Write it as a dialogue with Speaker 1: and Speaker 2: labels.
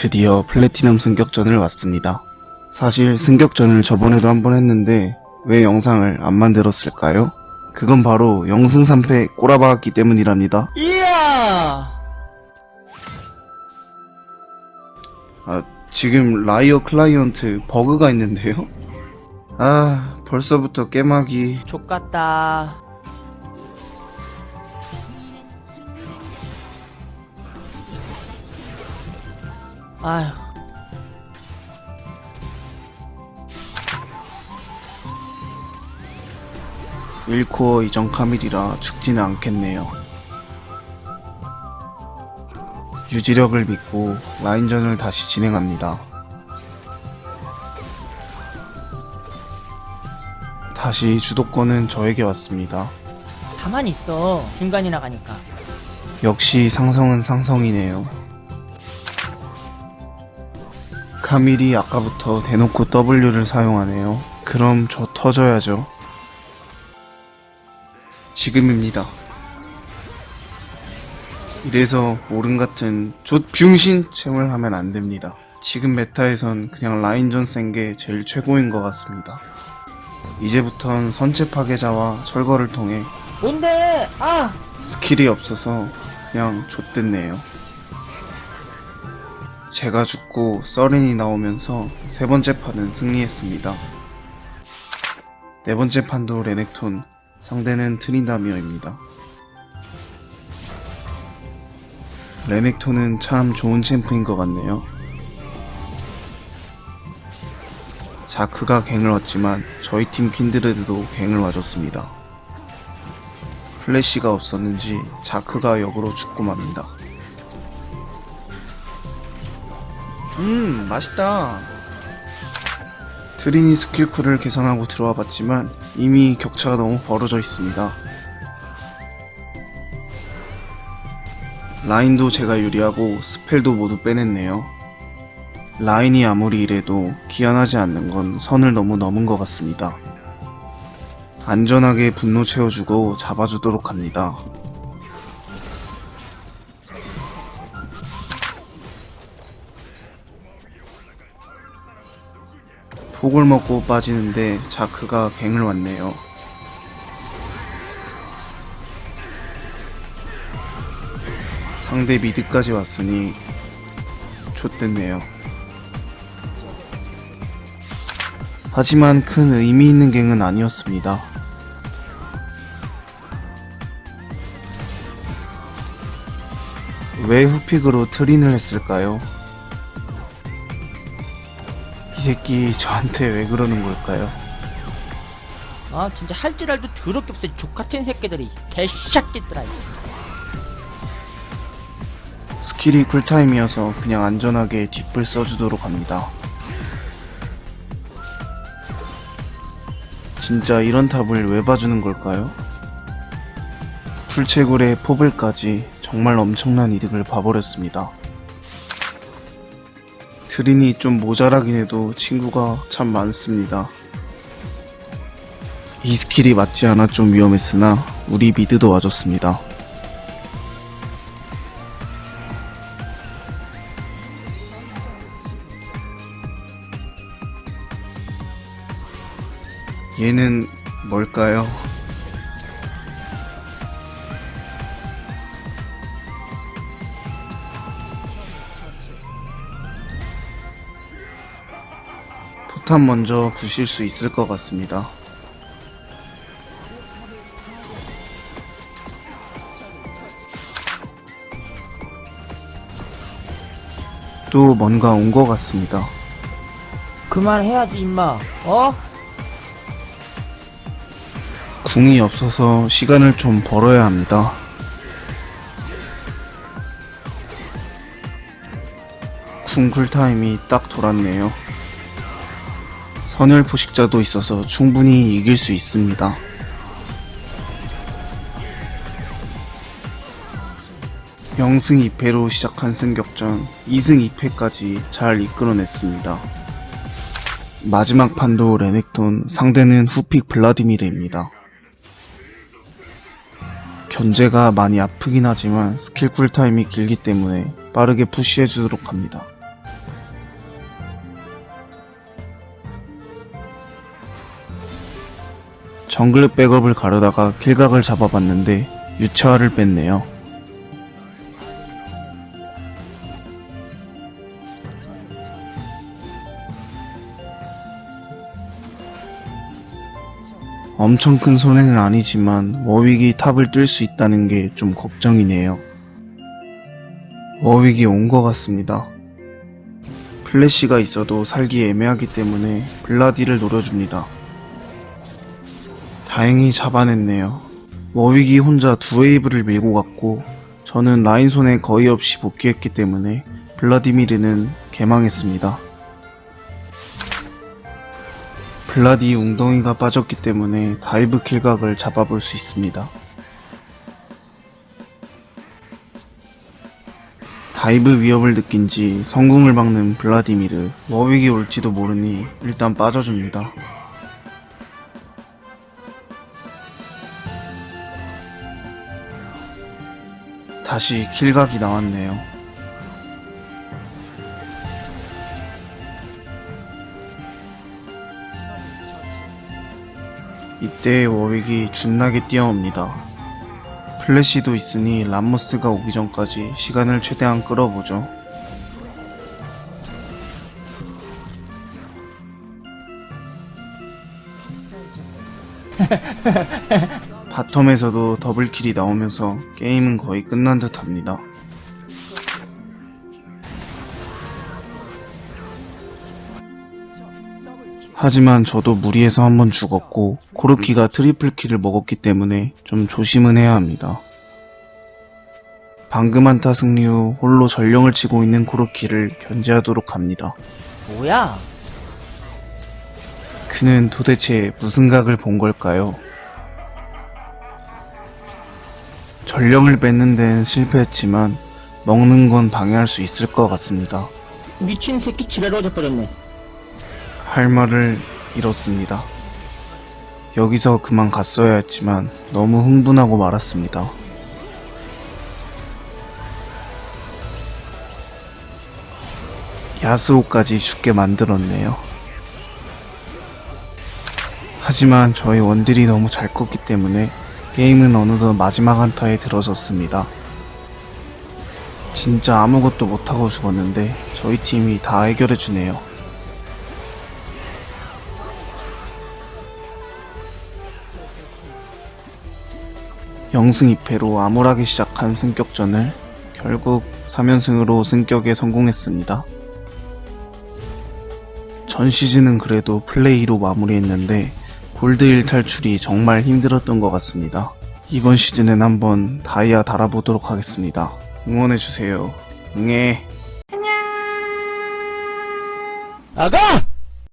Speaker 1: 드디어 플래티넘 승격전을 왔습니다. 사실 승격전을 저번에도 한번 했는데 왜 영상을 안 만들었을까요? 그건 바로 영승 3패 꼬라박았기 때문이랍니다.
Speaker 2: 이야!
Speaker 1: 아, 지금 라이어 클라이언트 버그가 있는데요? 아, 벌써부터 깨막이
Speaker 2: 족같다. 아휴,
Speaker 1: 1코어 이전 카밀이라 죽지는 않겠네요. 유지력을 믿고 라인전을 다시 진행합니다. 다시 주도권은 저에게 왔습니다.
Speaker 2: 가만히 있어. 중간이 나 가니까.
Speaker 1: 역시 상성은 상성이네요. 카밀이 아까부터 대놓고 W를 사용하네요. 그럼 저 터져야죠. 지금입니다. 이래서 오른 같은 좆병신 챔을 하면 안 됩니다. 지금 메타에선 그냥 라인전 센 게 제일 최고인 것 같습니다. 이제부턴 선체 파괴자와 철거를 통해
Speaker 2: 뭔데? 아!
Speaker 1: 스킬이 없어서 그냥 좆됐네요. 제가 죽고 서렌이 나오면서 세 번째 판은 승리했습니다. 네 번째 판도 레넥톤, 상대는 트린다미어입니다. 레넥톤은 참 좋은 챔프인 것 같네요. 자크가 갱을 왔지만 저희 팀 킨드레드도 갱을 와줬습니다. 플래시가 없었는지 자크가 역으로 죽고 맙니다. 음, 맛있다. 트리니 스킬쿨을 개선하고 들어와 봤지만 이미 격차가 너무 벌어져 있습니다. 라인도 제가 유리하고 스펠도 모두 빼냈네요. 라인이 아무리 이래도 기한하지 않는 건 선을 너무 넘은 것 같습니다. 안전하게 분노 채워주고 잡아주도록 합니다. 폭을 먹고 빠지는데 자크가 갱을 왔네요. 상대 미드까지 왔으니 좆됐네요. 하지만 큰 의미 있는 갱은 아니었습니다. 왜 후픽으로 트린을 했을까요? 이 새끼 저한테 왜 그러는 걸까요?
Speaker 2: 아, 진짜 할줄 알도 더럽게 없어. 족같은 새끼들이. 개새끼들아.
Speaker 1: 스킬이 쿨타임이어서 그냥 안전하게 뒷불 써주도록 합니다. 진짜 이런 탑을 왜 봐주는 걸까요? 풀채굴에 포블까지 정말 엄청난 이득을 봐버렸습니다. 트린이 좀 모자라긴 해도 친구가 참 많습니다. 이 스킬이 맞지 않아 좀 위험했으나 우리 미드도 와줬습니다. 얘는 뭘까요? 포탄 먼저 부실 수 있을 것 같습니다. 또 뭔가 온 것 같습니다.
Speaker 2: 그만해야지, 임마. 어?
Speaker 1: 궁이 없어서 시간을 좀 벌어야 합니다. 궁 쿨타임이 딱 돌았네요. 선열 포식자도 있어서 충분히 이길 수 있습니다. 영승 2패로 시작한 승격전 2승 2패까지 잘 이끌어냈습니다. 마지막 판도 레넥톤, 상대는 후픽 블라디미르입니다. 견제가 많이 아프긴 하지만 스킬 쿨타임이 길기 때문에 빠르게 푸시해주도록 합니다. 정글 백업을 가려다가 킬각을 잡아봤는데 유채화를 뺐네요. 엄청 큰 손해는 아니지만 워윅이 탑을 뜰 수 있다는 게 좀 걱정이네요. 워윅이 온 것 같습니다. 플래시가 있어도 살기 애매하기 때문에 블라디를 노려줍니다. 다행히 잡아냈네요. 워윅이 혼자 두 웨이브를 밀고 갔고 저는 라인 손에 거의 없이 복귀했기 때문에 블라디미르는 개망했습니다. 블라디 웅덩이가 빠졌기 때문에 다이브 킬각을 잡아볼 수 있습니다. 다이브 위협을 느낀 지 성궁을 박는 블라디미르 워윅이 올지도 모르니 일단 빠져줍니다. 다시 킬각이 나왔네요. 이때 워윅이 준나게 뛰어옵니다. 플래시도 있으니 람모스가 오기 전까지 시간을 최대한 끌어보죠. 바텀에서도 더블킬이 나오면서 게임은 거의 끝난 듯 합니다. 하지만 저도 무리해서 한번 죽었고 코르키가 트리플 킬을 먹었기 때문에 좀 조심은 해야 합니다. 방금 한타 승리 후 홀로 전령을 치고 있는 코르키를 견제하도록 합니다.
Speaker 2: 뭐야?
Speaker 1: 그는 도대체 무슨 각을 본 걸까요? 전령을 뺏는 데는 실패했지만 먹는 건 방해할 수 있을 것 같습니다.
Speaker 2: 미친 새끼 지랄 어져버렸네.
Speaker 1: 할 말을 잃었습니다. 여기서 그만 갔어야 했지만 너무 흥분하고 말았습니다. 야스오까지 죽게 만들었네요. 하지만 저희 원딜이 너무 잘 컸기 때문에 게임은 어느덧 마지막 한타에 들어섰습니다. 진짜 아무것도 못하고 죽었는데 저희 팀이 다 해결해주네요. 영승 2패로 암울하게 시작한 승격전을 결국 3연승으로 승격에 성공했습니다. 전 시즌은 그래도 플레이로 마무리했는데 골드 1 탈출이 정말 힘들었던 것 같습니다. 이번 시즌은 한번 다이아 달아보도록 하겠습니다. 응원해주세요. 응애.
Speaker 2: 아가!